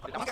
Vamos a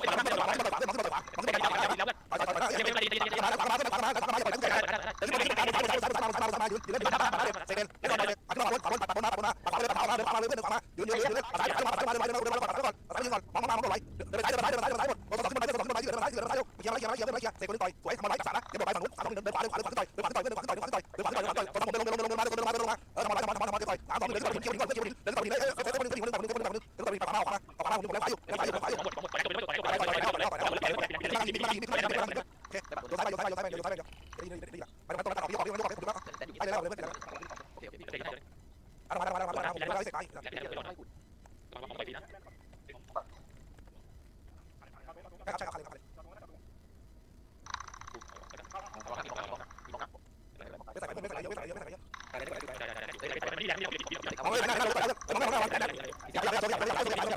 九五零吧五九五零来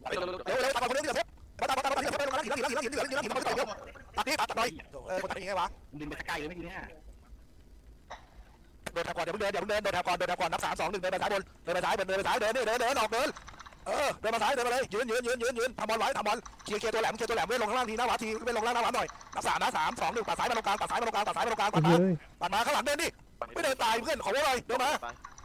เดินเดินเร็วเร็วตามมาคนเดียวเสร็จมาตามมาตามมาที่เสร็จไปลงมาหินหินหินหินหินหินหินหินมันต่อยเร็วตัดนี่ตัดตัดหน่อยเออคนตัดยังไงวะดึงไปใกล้เลยไม่กี่เนี่ยเดินแถวก่อนเดี๋ยวเดินเดี๋ยวเดินเดินแถวก่อนเดินแถวก่อนนับสามสองหนึ่งเดินไปซ้ายบนเดินไปซ้ายเดินไปซ้ายเดินเดินเดินเดินออกเดินเออเดินมาซ้ายเดินมาเลยยืนยืนยืนยืนยืนทำบอลไว้ทำบอลเคลียร์เคลียร์ตัวแหลมเคลียร์ตัวแหลมเว้ยลงข้างล่างทีหน้าหวาทีเว้ยลงล่างหน้าหวาหน่อยนับสามนะสามสองหนึ่งตัดซ้ายมาตรงกลางตัดซ้ายมาตรงกลางตัดซ้ายมาตรงกลางตัดมาเฮ้ยตัดมาข้างหลังเดินดิไม่เดินตายเพื่อนขอไว้เลยเดินมา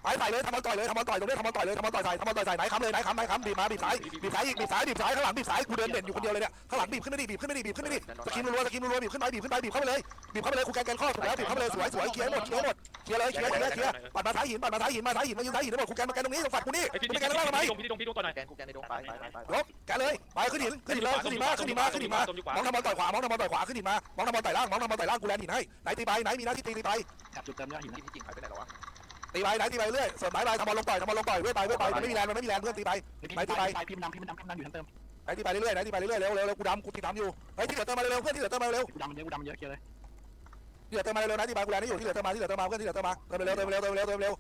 ไปใส่เลยทำบอลต่อยเลยทำบอลต่อยตรงนี้ทำบอลต่อยเลยทำบอลต่อยใส่ทำบอลต่อยใส่ไหนค้ำเลยไหนค้ำไหนค้ำบีบมาบีบซ้ายบีบซ้ายอีกบีบซ้ายบีบซ้ายข้างหลังบีบซ้ายกูเดินเด่นอยู่คนเดียวเลยเนี่ยข้างหลังบีบขึ้นไม่ดีบีบขึ้นไม่ดีบีบขึ้นไม่ดีสกิมรัวสกิมรัวบีบขึ้นไปบีบขึ้นไปบีบเข้าไปเลยบีบเข้าไปเลยกูแกนแกนข้อถูกแล้วบีบเข้าไปเลยสวยสวยเคลียร์หมดเคลียร์หมดเคลียร์เลยเคลียร์เคลียร์เคลียร์ปัดมาซ้ายหินปัดมาซ้ายหินมาซ้ายหินมายืนซ้ายหินได้หมดกูแกนมาแกนตรงนี้ฝักกูนี่ไอ้พี่ไม่พี่แกนข้างล่างทำไมพี่ดงพี่ดงพี่ดงก่อนหน่อยแกนกูแกนในดงไปไปไปไปลบแกนเลยไปขึ้นหินขึ้นหินเลยขึ้นหินมาขึ้นหินมาขึ้นหินมามองทำบอลต่อยขวามองทำบอลต่อยขวาขึ้นหินมามองทำบอลต่อยล่างมองทำบอลต่อยล่างกูแลนหินให้ไหนตีไปไหนมีหน้าที่ตีตีไปจับจุดเติมยอดหินนะพี่จริงหายไปไหนแล้ววะ ตีไปไหนตีไปเรื่อยเสริมไม้ไปทำบอลลงต่อยทำบอลลงต่อยเว้ยไปเว้ยไปมันไม่มีแรงมันไม่มีแรงเพื่อนตีไปพิมพ์ไปพิมพ์ดำพิมพ์ดำพิมพ์ดำอยู่ทั้งเติมไหนตีไปเรื่อยไหนตีไปเรื่อยเร็วเร็วเร็วกูดำกูตีดำอยู่เฮ้ยที่เหลือเติมมาเร็วเพื่อนที่เหลือเติมมาเร็วกูดำมันเยอะกูดำมันเยอะเคลียร์เลยที่เหลือเติมมาเร็วนะตีไปกูแลนนี่อยู่ที่เหลือเติมมาที่เหลือเติมมาเพื่อนที่เหลือเติมมาเติมเร็วเติมเร็วเติมเร็วเติมเร็ว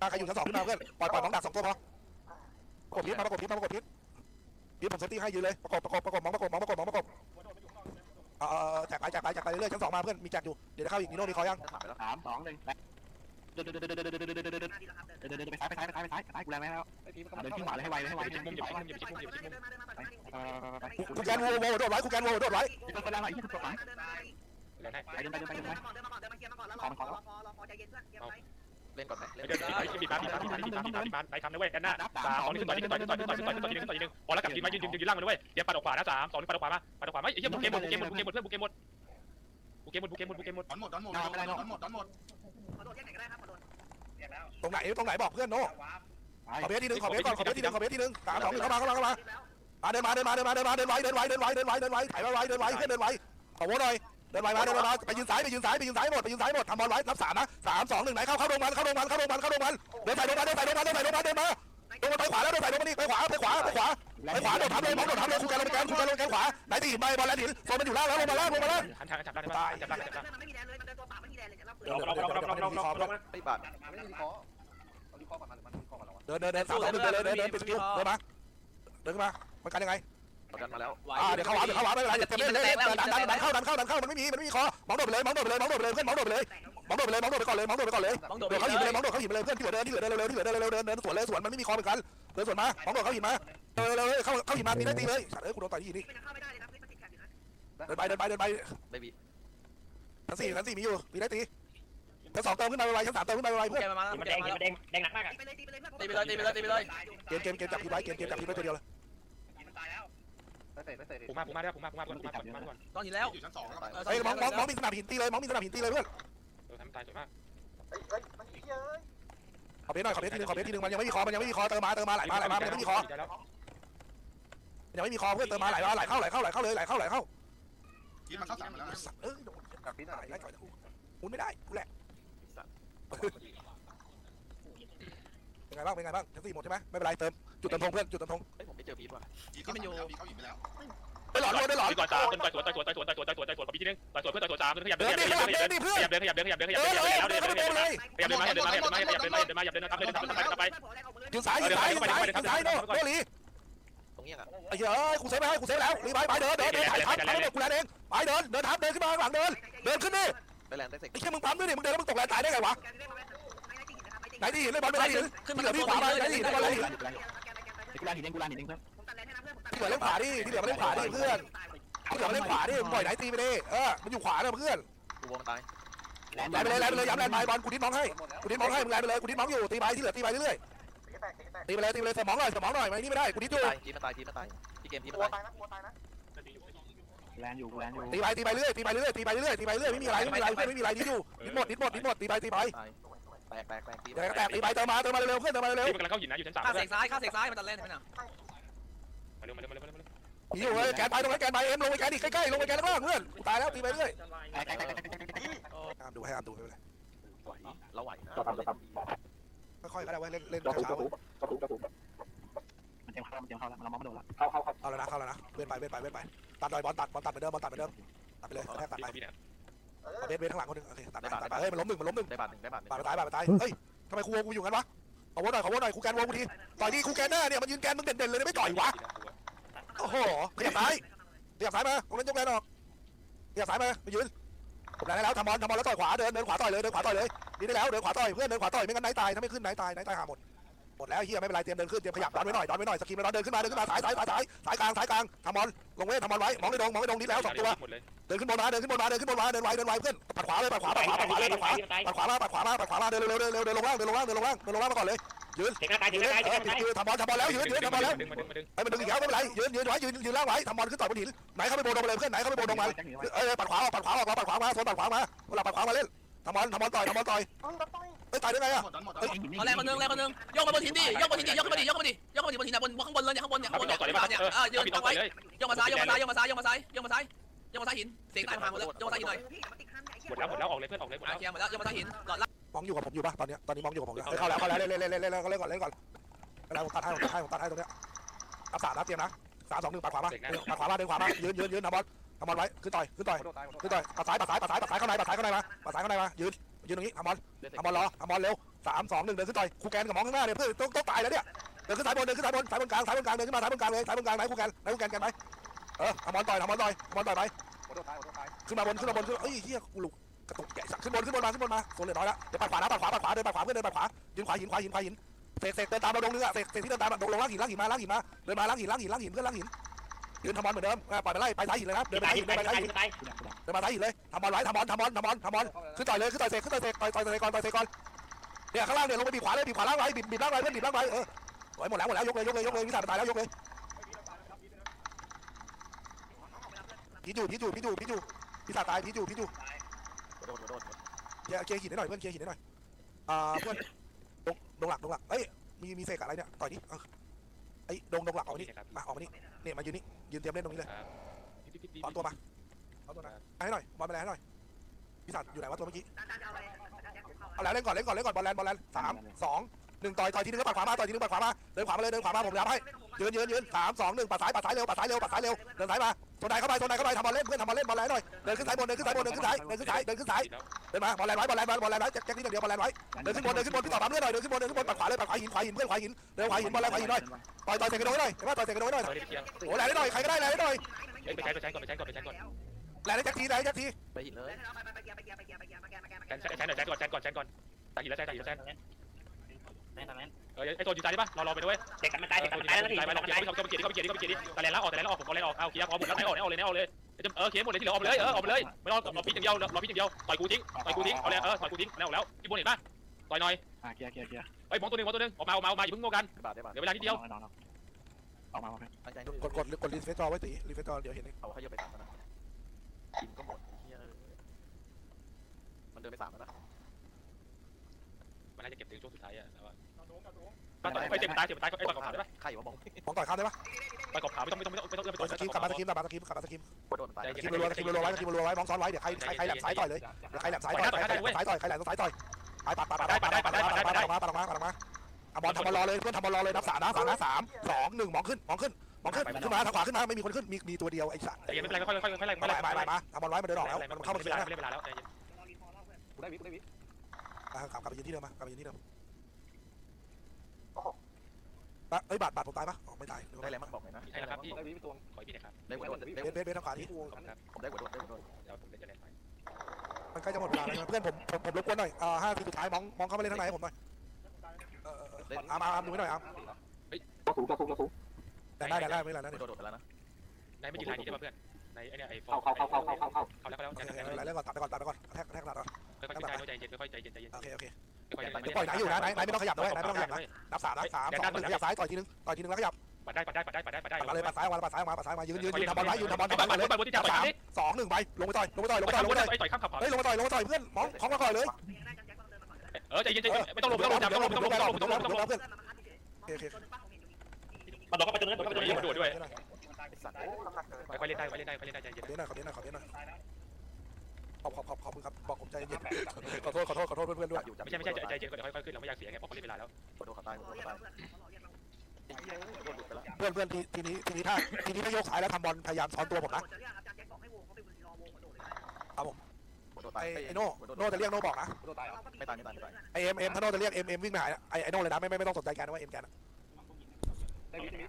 ตาใครอยู่ชั้นสองขึ้นมาเพื่อนปล่อยปล่อยน้องดักสองตัวพอประกบพิษมาประกบพิษมาประกบพิษพิษผมเซตตี้ให้ยืนเลยประกบประกบประกบมองประกบมองประกบมองประกบเออแจกไปแจกไปแจกไปเรื่อยชั้นสองมาเพื่อนมีแจกอยู่เดี๋ยวเข้าอีกนิโน่มีคอยังถามไปแล้วสามสองหนึ่ง เดินเดินเดินเดินเดินเดินเดินเดินเดินเดินเดินเดินไปซ้ายไปซ้ายไปซ้ายไปซ้ายไปซ้ายกูแรงแล้วไอ้พี่มันเดินขึ้นขวาเลยให้ไวเลยให้ไวอย่าให้ไปไวจิกมุมอย่าไปจิกมุมอย่าไปจิกมุมอย่าไปจิกมุมไปไปไปกูแกนโวโวโดดไว้กูแกนโวโดดไว้ไปไปแรงหน่อยยี่สิบตัวหลังแล้วไหนไปเดินไปเดินไปเดินไปเล่นก่อนไหมเล่นเดี๋ยวไอ้บีบมาบีบมาบีบมาบีบมาบีบมาบีบมาไหนคำนะเว้ยแอนน่าสามสองนี่ขึ้นต่อยนี่ขึ้นต่อยขึ้นต่อยขึ้นต่อยขึ้นต่อยขึ้นต่อยขึ้นต่อยนึงพอแล้วกลับยืนมายืนยืนยืนล่างมาด้วยเดี๋ยวปัดออกขวานะสามสองนี่ปัดออกขวามาปัดออกขวามาไอ้เหี้ยบุกเกมหมดบุกเกมหมดบุกเกมหมดเพื่อนบุกเกมหมดบุกเกมหมดบุกเก มหมดบุกเกมหมดดอนหมดดอนหมดดอนหมดดอนหมดตรงไหนตรงไหนบอกเพื่อนโน่ไปขอเบสทีนึงขอเบสก่อนขอเบสทีนึงขอเบสทีนึงสามสองหนึ่งเข้ามาเข้ามาเข้ามาอะเดินมาเดินมาเดินมาเดินมาเดินไว้เดินไว้เดินไว้เดินไว้เดินไว้ถ่ายไว้เดินไว้เพื่อนเดินไว้ขอโว้หน่อยเดินไว้มาเดินมาไปยืนซ้ายไปยืนซ้ายไปยืนซ้ายหมดไปยืนซ้ายหมดทำบอลไว้รับสามนะสามสองหนึ่งไหนเข้าเข้าโรงพยาบาลเข้าโรงพยาบาลเข้าโรงพยาบาลเข้าโรงพยาบาลเดินใส่โรงพยาบาลเดินใส่โรงพยาบาลเดินใส่โรงพยาบาลเดินมาลงมาไปขวาแล้วเดินใส่ลงมานี่ไปขวาไปขวาไปขวาไปขวาโดดทับเลยมองโดดทับเลยคุณแกลงแกนคุณแกลงแกนขวาไหนตีหินไปบอลแล้วหินโซนมันอยู่ล่างแล้วลงมาล่างลงมาล่างหันทาง จับได้ไหมจับได้จับได้เดี๋ยวเดี๋ยวเดี๋ยวเดี๋ยวเดี๋ยวมีคอมไอ้บาทไม่ได้รีคอเอารีคอก่อนมันมันรีคอก่อนแล้ววะเดินเดินเดินสามสองหนึ่งเดินเดินเดินปิดสกิลเดินมาเดินขึ้นมามันกันยังไงประกันมาแล้วอ่าเดี๋ยวเข้าหวาเดี๋ยวเข้าหวาไม่เป็นไรอย่าเต็มเล่นเล่นดันดันดันเข้าดันเข้าดันเข้ามันไม่มีมันไม่มีคอมองโดดไปเลยมองโดดไปเลยมองโดดไปเลยเพื่อนมองโดดไปเลยมองโดดไปเลยมองโดดไปก่อนเลยมองโดดไปก่อนเลยต้องโดโดดดเขาหินไปเลยมองโดดเขาหินไปเลยเพื่อนที่เหลือเดินที่เหลือเดินเร็วที่เหลือเดินเร็วเดินเดินสวนเลยสวนมันไม่มีคอเหมือนกันเดินสวนมามองโดดเขาหินมาเดินเร็วเข้าเข้าหินมาตีได้ตีเลยเอ้ยกูโดนต่อยที่นี่เดินไปเดินไปเดินไปไม่บี ชั้นสี่ชั้นสี่มีอยู่ตีได้ตีชั้นสองเติมขึ้นมาไวชั้นสามเติมขึ้นมาไวเพื่อนแกมาแล้วมันแกแดงมามันแดงแดงหนักมากอะตีไปเลยตีไปเลยตีไปเลยเกมเกมเกมจับพีไว้เกมเกมจับพีไว้ตัวเดียวเลยไม่เตะไม่เตะผมมาผมมาได้ผมมาผมมาผมมาผมมาก่อนตอนนี้แล้วอยู่ชั้นสองแล้วเฮ้ยมองมองมองมีสนามหินตีเลยมองมีสนามหินตีเลยเพื่อนเออทำตายสวยมากเฮ้ยเฮ้ยมันเหี้ยเอ้ยขอเบสหน่อยขอเบสทีนึงขอเบสทีนึงมันยังไม่มีคอมันยังไม่มีคอเติมมาเติมมาไหลมาไหลมามันยังไม่มีคอแล้วยังไม่มีคอเพื่อนเติมมาไหลมาไหลเข้าไหลเข้าไหลเข้าเลยไหลเข้าไหลเข้าคิดมันเข้าสามแล้วนะเออ กับพี่หน่ไหลอยไหลก่อนกูมุนไม่ได้กูแหละเป็นไงบ้างเป็นไงบ้างชั้นสี่หมดใช่ไหมไม่เป็นไรเติมจุดเติมธงเพื่อนจุดเติมธงเฮ้ยผมไม่เจอพีทว่ะพีเข้าสามแล้วพีเข้าหินไปแล้วไปหลอนไปหลอนต่อยสามต่อยสวนต่อยสวนต่อยสวนต่อยสวนต่อยสวนต่อยสวนต่อยทีนึงต่อยสวนเพื่อนต่อยสวนสามขยับเดิเดินนดิขยับเดิเดินนดิเพื่อนขยับเดินขยับเดินขยับเอเดินอขยับเอเดิอนเดินเดินเข้าไปเลยขยับเดินมาขยับเดินมาขยับเดินมาขยับเดินขยับเดินมาขยับเดินมาขยับเดินขยับเดินไปยืนซ้ายยืนซ้ายยืนซ้ายยืนซ้ายโน่โน่ลีต รงนี้อะไอ้เหี้ยกูเซฟไปให้กูเซฟแล้วรีบไปไปเดินเดินเดินถ่ายทับทับกูแลนเองไปเดินเดินทับเดินขึ้นมาข้างหลังเดินเดินขึ้นดิไปแลนด์ได้เสร็จไอ้เหี้ยมึงปั๊มด้วยดิมึงเดินแล้วมึงตกแรงตายได้ไงวะไหนดิเล่นบอลไม่ได้ดิที่เหลือพี่ขวาไปไหนดิเล่นบอลอะไรดิกูแรงหินเองกูแรงหินเองเพื่อนที่เหลือเล่นขวาดิที่เหลือมาเล่นขวาดิเพื่อนที่เหลือมาเล่นขวาดิมึงปล่อยไหนตีไปดิเออมันอยู่ขวาเนอะเพื่อนกูวงตายแรงแลนไปเลยแลนไปเลยย้ำแลนไปบอลกูดิ้นมองให้กูดิ้นมองให้มึงแลนไปเลยกูดิ้นมองอยู่ตีไปที่เหลือตีไปเรื่อยๆ ตีไปเลยตีไปเลยสมองหน่อยสมองหน่อยไม่นี่ไม่ได้กูดิ้นอยู่ตายพีทมาตายพีทมาตายพี่เกมพีทมาตายแรงอยู่แรงอยู่ตีไปตีไปเรื่อยตีไปเรื่อยตีไปเรื่อยตีไปเรื่อยไม่มีอะไรไม่มีอะไรเพื่อนไม่มีอะไรดิ้นอยู่ดิ้นหมดดิ้นหมดดิ้นหมดตีไปตีไปตายแตกแตกแตกพีทแตกแตกตีไปเติมมาเติมมาเร็วเพื่อนเติมมาเร็วที่มันกำลังเข้าหินนะอยู่ชั้นสามข้าเสกซ้ายข้าเสกซ้ายมันตัดเล่นไปนะมาเร็วมาเร็วมาเร็วมาเร็วหิวเลยแกนไปตรงนั้นแกนไปเอ็มลงไปแกนอีกใกล้ๆลงไปแกนล่างเพื่อนตายแล้วตีไปเรื่อยแตกแตกแตกแตกแตกแตกอ่านดูให้อ่านดูไม่เป็นไรไหวเราไหวนะ ค่อยๆก็ได้ไว้เล่นเล่นเช้ามันเตรียมเข้ามันเตรียมเข้าแล้วมันมองไม่โดนละเอาแล้วนะเข้าแล้วนะเว้นไปเว้นไปเว้นไปตัดดอยบอลตัดบอลตัดเหมือนเดิมบอลตัดเหมือนเดิมตัดไปเลยแทกตัดไปพี่เนี่ยเบสเบสข้างหลังคนนึงโอเคตัดไปตัดไปเฮ้ยมันล้มหนึ่งมันล้มหนึ่งได้บาทหนึ่งได้บาทหนึ่งบาดไปตายบาดไปตายเฮ้ยทำไมครูกูอยู่งั้นวะขอวหน่อยขอวหน่อยครูแกนวงกูทีต่อยดีครูแกนหน้าเนี่ยมันยืนแกนมึงเด่นๆเลยไม่ต่อยวะโอ้โหขยับซ้ายขยับซ้ายมาตรงนั้นยกแรงออกขยับซ้ายมาไปยืนผมได้แล้วทำบอลทำบอลแล้วต่อยขวาเดินเดินขวาต่อยเลยเดินขวาต่อยเลย ดีได้แล้วเดินขวาต่อยเพื่อนเดินขวาต่อยไม่งั้นไหนตายถ้าไม่ขึ้นไหนตายไหนตายหาหมดโอมดแล้วเฮียไม่เป็นไรเตรียมเดินขึ้นเตรียมขยับดันไว้หน่อยดันไว้หน่อยสกิมแล้วเดินขึ้นมาเดินขึ้นมาสายสายสายสายสายกลางสายกลางทำบอลลงเว้ยทำบอลไว้มองไม่ดงมองไม่ดงนิดแล้วสองตัวหมดเลยเดินขึ้นบนมาเดินขึ้นบนมาเดินขึ้นบนมาเดินไวเดินไวเพื่อนปัดขวาเลยปัดขวาปัดขวาปัดขวาเลยปัดขวาปัดขวามาปัดขวามาปัดขวามาเดินเร็วเดินเร็วเดินลงล่างเดินลงล่างเดินลงล่างเดินลงล่างมาก่อนเลยยืนเด็กหน้าตายยืเด็กนหน้าตายเอเด็อกหน้าตายยืนทำบอลทำบอลแล้วยืนยืนทำบอลแล้วดึงมาดึงมาดึงไอ้มันดึงอีกแล้วไม่เป็นไรยืนยืนไว้ยืนยืนล่างไว้ทำบอลขึ้นต่อยบนหินไหนเข้าไปโบนลงไปเลยเพื่อนไหนเข้าไปโบนลงมาเอ้ยปัดขวาออกปัดขวาออกเราปัดขวามาโซนปัดขวามาเวลาปัดขวามาเล่น ทำบอลทำบอลต่อยทำบอลต่อยเอ้ยตายได้ไงดัอะนหมดดันหมดเอาแรงคนนึงแรงคนนึงยกมาบนหินดิยกบนหินดิยกขึ้นมาดิยกขึ้นมาดิยกขึ้นมาดิบนหินนะบนข้างบนเลยเนี่ยข้างบนเนี่ยเอาข้างบไปนต่เนี่อยต่อยได้ป่ะเนี่ยเออยืนพี่ตั้งต่อไว้ยเลยยกมาซ้ายยกมาซ้ายยกมาซ้ายยกมาซ้ายยกมาซ้ายยกมาซ้ายหินเสียงตายผ่านหมดแล้วยกมาซ้ายหินหน่อยหมดแล้วหมดแล้วออกเลยเพื่อนออกเลยหมดอะแล้วเคลียร์หมดแล้วยกมาซ้ายหินหลอดล่างมองอยู่กับผมอยู่ปะตอนเนี้ยตอนนี้มองอยู่กับผมอยู่เข้าแล้วเข้าแล้วเล่นเล่นเล่นเล่นเล่นเล่นเล่นก่อนเล่นก่อนแล้วผมตัดให้ผมตัดให้ผมตัดให้ตรงเนี้ยอัพสามนะเตรียมนะสามสองหนึ่งปัดขวามาปัดขวามาเดินขวามายืนยืนยืนทำบอล ทำบอลไว้ขึ้นต่อยขึ้นต่อยขึ้นต่อยปัดซ้ายปัดซ้ายปัดซ้ายปัดซ้ายเข้าในปัดซ้ายเข้าในมาปัดซ้ายเข้าในมายืนยืนตรงนี้ทำบอลทำบอลรอทำบอลเร็วสามสองหนึ่งเดินขึ้นต่อยคู่แกนกับมองข้างหน้าเนี่ยเพื่อต้องต้องตายแล้วเนี่ยเดินขึ้นสายบนเดินขึ้นสายบนสายบนกลางสายบนกลางเดินขึ้นมาสายบนกลางเลยสายบนกลางไหนคู่แกนไหนคู่แกนกันไหมเออทำบอลต่อยทำบอลต่อยทำบอลต่อยไปขึ้นมาบนขึ้นมาบนขึ้นเอ้ยเฮียกูลุกกระตุกใหญ่สักขึ้นบนขึ้นบนมาขึ้นบนมาโซนเหลือน้อยแล้วเดี๋ยวปัดขวานะปัดขวาปัดขวาเดินปัดขวาเพื่อนเดินปัดขวายืนขวาหินขวาหินขวาหินเสกเสกเดินตามเราลงนึงอะเสกเสกที่เดินตามลงลงล่างหินล่างหินมาล่างหินมาเดินมาล่างหินล่างหินล่างหินเพื่อนล่างหิน ยืนทำบอลเหมือนเดิมปล่อยไปไล่ไปซ้ายหินเลยนะเดินไปตายซ้ายหินเดินไปตายซ้ายหินตายเดินมาซ้ายหินเลยทำบอลไว้ทำบอลทำบอลทำบอลทำบอลขึ้นต่อยเลยขึ้นต่อยเสกขึ้นต่อยเสกต่อยต่อยเสกก่อนต่อยเสกก่อนเนี่ยข้างล่างเนี่ยลงไปบีบขวาเลยบีบขวาล่างไว้บีบบีบล่างไว้เพื่อนบีบล่างไว้เออโอ้ยหมดแล้วหมดแล้วยกเลยยกเลยยกเลยวิสาตายแล้วยกเลยพีจูพีจูพีจูพีจูพิสาตายพีจูพีจูเคลียร์เคลียร์หินให้หน่อยเพื่อนเคลียร์หินให้หน่อยอ่าเพื่อนดงดงหลักดงหลักเอ้ยมีมีเสกอะไรเนี่ยต่อยดิเออไอ้ดงดงหลักออกมานี่มาออกมานี่เนี่ยมายืนนี่ยืนเตรียมเล่นตรงนี้เลยถอนตัวมาเอาตัวไหนให้หน่อยบอลไปแลนให้หน่อยพี่สัตว์อยู่ไหนวะตัวเมื่อกี้เอาแล้วเล่นก่อนเล่นก่อนเล่นก่อนบอลแลนบอลแลนสามสอง หนึ่งต่อยต่อยทีนึงก็ปัดขวามาต่อยทีนึงปัดขวามาเดินขวามาเลยเดินขวามาผมรับให้ยืนยืนยืนสามสองหนึ่งปัดซ้ายปัดซ้ายเร็วปัดซ้ายเร็วปัดซ้ายเร็วเดินซ้ายมาโซนไหนเข้าไปโซนไหนเข้าไปทำบอลเล่นเพื่อนทำบอลเล่นบอลแลนหน่อยเดินขึ้นซ้ายบนเดินขึ้นซ้ายบนเดินขึ้นซ้ายเดินขึ้นซ้ายเดินขึ้นซ้ายเดินมาบอลแลนไว้บอลแลนไว้บอลแลนไว้แจ็คแจ็คนี่เดียวบอลแลนไว้เดินขึ้นบนเดินขึ้นบนพี่ต่อตามเรื่อยหน่อยเดินขึ้นบนเดินขึ้นบนปัดขวาเลยปัดขวาหินขวาหินเพื่อนขวาหินเดินขวาหินบอลแลนขวาหินหน่อยต่อยต่อยเตะกระโดดหน่อยเห็นไหมต่อยเตะกระโดดหน่อยโอ้แลนได้หน่อยใครก็ได้แลนได้หน่อยไปใช้ไปใช้ก่อนไปใช้ก่อนไปใช้ก่อนแลนได้แจ็คทีแลนได้แจ็คทีไปหินเลยแชนแชนหน่อยแชนก่อนแชนก่อนแชนก่อนตายหินแล้วแชนตายหินแล้วแชนแม่ตายแม่เออไอ้ตัวยืนตายได้ปะรอรอไปด้วยเด็กกันมันตายเด็กกันมันตายแล้วนี่ตายไปมันเราเกียตายร์เขาเกียร์เขาเกียร์เขาเกียร์ตะแลนแล้วออกตะแลนแล้วออกผมตะแลนออกเอาเกียร์พอหมดแล้วไหนออกไหนออกเลยไหนออกเลยเออเกียร์หมดเลยที่เหลือออกไปเลยเออออกไปเลยไม่รอรอพีอย่างเดียวรอพีอย่างเดียวต่อยกูทิ้งต่อยกูทิ้งเอาเลยเออต่อยกูทิ้งแล้วออกแล้วที่บนเห็นปะต่อยหน่อยอะเคลียร์เคลียร์เคลียร์เอ้ยมองตัวนึงมองตัวนึงออกมาออกมาออกมาอย่าเพิ่งโง่กันบาทได้บาทเดี๋ยวเวลานิดเดียวออกมาตั้งใจกดกดกดรีเฟซจอไว้ตีรีเฟซจอเดี๋ยวเห็นเองเอาเขาเยอะไปสามแล้วนะหินก็หมดเฮียมันเดินไปสามแล้วนะ มันน่าจะเก็บถึงช่วงสุดท้ายอะแล้วไปเจ็บตายเจ็บตายไอ้ต่อยกับขาได้ปะใครวะมองมองต่อยข้ามได้ปะต่อยกับขาไม่ต้องไม่ต้องไม่ต้องไม่ต้องไม่โดต้องนสกิมกลับมาสกิมกลับมาสกิมกลับมาสกิมกดโดนตายสกิมรัวๆสกิมรัวๆไว้สกิมรัวๆไว้มองซ้อนไว้เดี๋ยวใครใครใครแหลมซ้ายต่อยเลยเดี๋ยวใครแหลมซ้ายต่อยใครแหลมซ้ายต่อยใครแหลมซ้ายต่อยไปปัดปัดปัดปัดปัดปัดปัดปัดปัดออกมาปัดออกมาปัดออกมาอะบอลทำบอลรอเลยเพื่อนทำบอลรอเลยนับสามนะสามนะสามสองหนึ่งมองขึ้นมองขึ้นมองขึ้นขึ้นมาทางขวาขึ้นมาไม่มีคนขึ้นมีมีตัวเดียวไอ้สัตว์ใจเย็นไม่เป็นไรค่อยๆค่อยๆค่อยๆมาไม่เป็นไรมาไม่เป็นไรมาทำบอลไว้มันเดินออกแล้วมันเข้ามาไม่เสีเป็นยไรนะไม่เป็นไรแล้ว ใจเย็นกลับกลับไปยืนที่เดิมมากลับไปยืนที่เดิมเอ้ยบาดบาดผมตายปะอ๋อไม่ตายได้แล้วมั้งบอกหน่อยนะใช่แล้วครับพี่ขอพี่นะครับได้หัวโดนเบสเบสเบสทางขวาที่ขอบคุณครับผมได้หัวโดนได้หัวโดนเดี๋ยวผมจะเล่นไปมันใกล้จะหมดเวลาแล้วเพื่อนผมผมผมรบกวนหน่อยอ่าห้าทีสุดท้ายมองมองเข้ามาเล่นข้างในให้ผมหน่อยเอออาร์มอาร์มดูไว้หน่อยอาร์มแต่ได้แต่ได้ไม่เป็นไรนะโดนโดนไปแล้วนะ นายไม่ยืนทางนี้ได้ป่ะเพื่อน ในไอ้เนี่ยไอ้ฟอร์เข้าเข้าเข้าเข้าเข้าเข้าแล้วเข้าแล้วโอเคโอเคไม่เป็นไรเล่นก่อนตัดไปก่อนตัดไปก่อนแทกแทกตัดก่อนค่อยๆใจใจเย็นค่อยๆใจเย็นใจเย็นโอเคโอเคค่อยๆเดี๋ยวปล่อยไหนอยู่นะไหนไหนไม่ต้องขยับด้วยไหนไม่ต้องขยับนะนับสามนะสามสองหนึ่งขยับซ้ายต่อยทีนึงต่อยทีนึงแล้วขยับปัดได้ปัดได้ปัดได้ปัดได้ปัดได้ปัดมาเลยปัดซ้ายมาปัดซ้ายมาปัดซ้ายมายืนยืนยืนทำบอลไว้ยืนทำบอลปัทำดบอลปัดเลยปัดบนที่จับปัดสามนี่สองหนึ่งไปลงไปต่อยลงไปต่อยลงไปต่อยลงปัไปดต่อยลงไปต่อยบนต่อยข้ามขับเฮ้ยลงไปต่อยลงไปต่อยเพื่อนมองของมาก่อนเลยเออใจเย็นใจเย็นไม่ต้องลงไม่ต้องลงจับไม่ต้องลงไม่ต้องลงไม่ต้องลงไม่ต้องลงไม่ต้องลงเพื่อนโอเคโอเคมาโดนก็ไปตรงนั้นโดนก็ ไปตรงเดี๋นี้ยวมาดูด้วยไอ้สัตว์ค่อยๆเล่นได้ค่อยๆเล่นได้ค่อยๆเล่นได้ใจเย็นเดี๋ยวหน่อยขอเดี๋ยวหน่อยขอเดี๋ยวหน่อยขอบขอบขอบขอบคุณครับบอกผมใจเย็นขอโทษขอโทษขอโทษเพื่อนๆด้วยอยู่จับไม่ใช่ไม่ใช่ใจเย็นก็เดี๋ยวค่อยๆขึ้นเราไม่อยากเสียไงเพราะเขาเล่นเวลาแล้วหัวโดนขาตายหัวโดนขาตายเฮียหัวโดนหลุดไปแล้วเพื่อนเพื่อนทีทีนี้ทีนี้ถ้าทีนี้ถ้ายกสายแล้วทำบอลพยายามซ้อนตัวผมนะหัวโดนตายไอ้ไอ้โน่โน่จะเรียกโน่บอกนะไม่ตายไม่ตายไม่ตายไอเอ็มเอ็มถ้าโน่จะเรียกเอ็มเอ็มวิ่งมาหาไอไอโน่เลยนะไม่ไม่ไม่ต้องสนใจกันว่าเอ็มกันเฮีย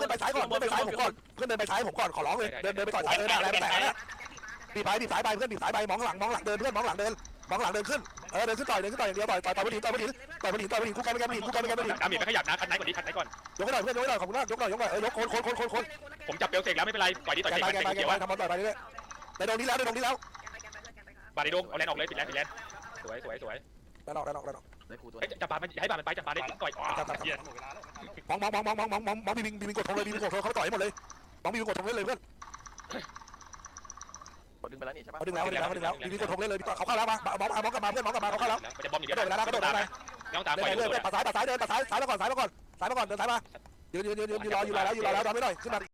ขึ้นไปซ้ายก่อนเพื่อนไปซ้ายผมก่อนเพื่อนเดินไปซ้ายผมก่อนขอร้องเลยเดินเดินไปต่อยซ้ายเอออะไรไปแต่นะบีบไปบีบซ้ายไปเพื่อนบีบซ้ายไปมองหลังมองหลังเดินเพื่อนมองหลังเดินมองหลังเดินขึ้นเออเดินขึ้นต่อยเดินขึ้นต่อยอย่างเดียวต่อยต่อยต่อยบนหินต่อยบนหินต่อยบนหินต่อยบนหินครูแกนไปแกนบนหินครูแกนไปแกนบนหินดามีไปขยับนะคันไหนก่อนดิคันไหนก่อนยกให้หน่อยเพื่อนยกให้หน่อยขอบคุณมากยกหน่อยยกหน่อยเออยกโคนโคนโคนโคนคนผมจับเปลเสกแล้วไม่เป็นไรปล่อยดิต่อยแกเสกไปแกไปแกเขียวไปทำบอลต่อยไปเรื่อยๆได้ตรงนี้แล้วได้ตรงนี้แล้วบาดิโดงเอาแลนออกเลยปิดแลนปิดแลนสวยสวยสวยได้ดอกได้ดอกได้ดอก ได้กูตัวเฮ้ยจับบามันให้บามันไปจับบาได้ต่อยอ๋อจับจับจับมองมองมองมองมองมองมองมองบีบิงบีบิงกดทงเลยบีบิงกดทงเขาต่อยหมดเลยมองบีบิงกดทงเลยเลยเพื่อนดึงไปแล้วนี่ใช่ปะเขาดึงแล้วเขาดึงแล้วเขาดึงแล้วบีบิงกดทงเลยเลยเขาเข้าแล้วมามองมองกลับมาเพื่อนมองกลับมาเขาเข้าแล้วมันจะบอมอีกกระโดดแล้วกระโดดแล้วน้องตามเดิปล่อยนเดินปัดซ้ายปัดซ้ายเดินปัดซ้ายซ้ายมาก่อนซ้ายมาก่อนซ้ายมาก่อนเดินซ้ายมายืนยืนยืนยืนยืนรออยู่รอแล้วอยู่รอแล้วทำไม่หน่อยขึ้นมา